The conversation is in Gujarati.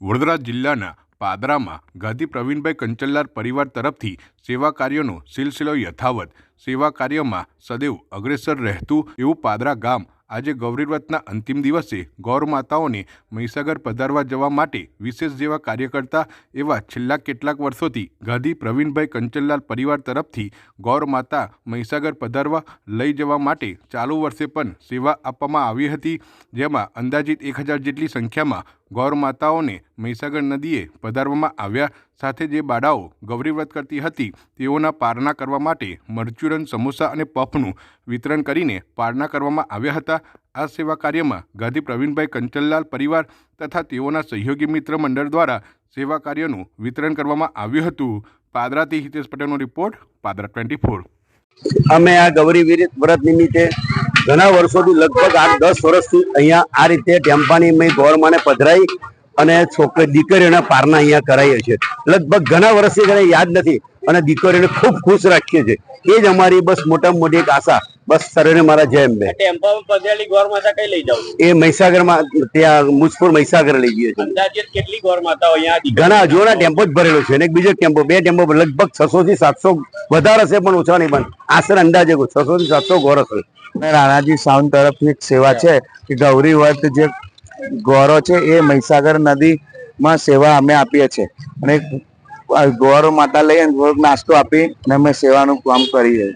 વડોદરા જિલ્લાના પાદરામાં ગાંધી પ્રવીણભાઈ કંચનલાલ પરિવાર તરફથી સેવા કાર્યનો સિલસિલો યથાવત. સેવા કાર્યમાં સદૈવ અગ્રેસર રહેતું એવું પાદરા ગામ આજે ગૌરીવ્રતના અંતિમ દિવસે ગૌરમાતાઓને મહીસાગર પધારવા જવા માટે વિશેષ જેવા કાર્ય કરતા એવા છેલ્લા કેટલાક વર્ષોથી ગાંધી પ્રવીણભાઈ કંચનલાલ પરિવાર તરફથી ગૌરમાતા મહીસાગર પધારવા લઈ જવા માટે ચાલુ વર્ષે પણ સેવા આપવામાં આવી હતી, જેમાં અંદાજિત એક હજાર જેટલી સંખ્યામાં ગૌર માતાઓને મહીસાગર નદીએ પધારવામાં આવ્યા સાથે જે બાળાઓ ગૌરીવ્રત કરતી હતી, તેઓના પારણા કરવા માટે મરચ્યુરન સમોસા અને પફનું વિતરણ કરીને પારણા કરવામાં આવ્યા હતા. આ સેવા કાર્યમાં ગાંધી પ્રવીણભાઈ કંચનલાલ પરિવાર તથા તેઓના સહયોગી મિત્ર મંડળ દ્વારા સેવા કાર્યનું વિતરણ કરવામાં આવ્યું હતું. પાદરાથી હિતેશ પટેલનો રિપોર્ટ, પાદરા ટ્વેન્ટી ફોર. અમે આ ગૌરી વીર વ્રત નિમિત્તે ઘણા વર્ષોથી લગભગ આઠ દસ વર્ષથી અહીંયા આ રીતે ટેમ્પાની મેં ગોળમાને પધરાઈ અને છોકરી દીકરીઓના પારના અહીંયા કરાવીએ છીએ. લગભગ ઘણા વર્ષથી મને યાદ નથી અને દીકરીઓને ખૂબ ખુશ રાખીએ છીએ. એ જ અમારી બસ મોટામાં મોટી એક આશા. બસ સરોને મારા જય અંબે. ટેમ્પો પધરાયેલી ગોર કઈ લઈ જાવ એ મહીસાગરમાં ત્યાં મુજપુર મહીસાગર લઈ ગયો છે કેટલી ગોર માતા હોય? ઘણા જોના ટેમ્પો જ ભરેલો છે અને એક બીજો ટેમ્પો બે ટેમ્પો લગભગ છસો થી સાતસો વધારે હશે પણ ઓછા નહીં પણ આશરે અંદાજે છસો થી સાતસો ગોર હશે. રાણાજી સાઉન્ડ તરફથી એક સેવા છે કે ગૌરી વર્ત જે ગોરો છે એ મહીસાગર નદીમાં સેવા અમે આપીએ છીએ. અને ગોરો માતા લઈ નાસ્તો આપી અને અમે સેવાનું કામ કરીએ.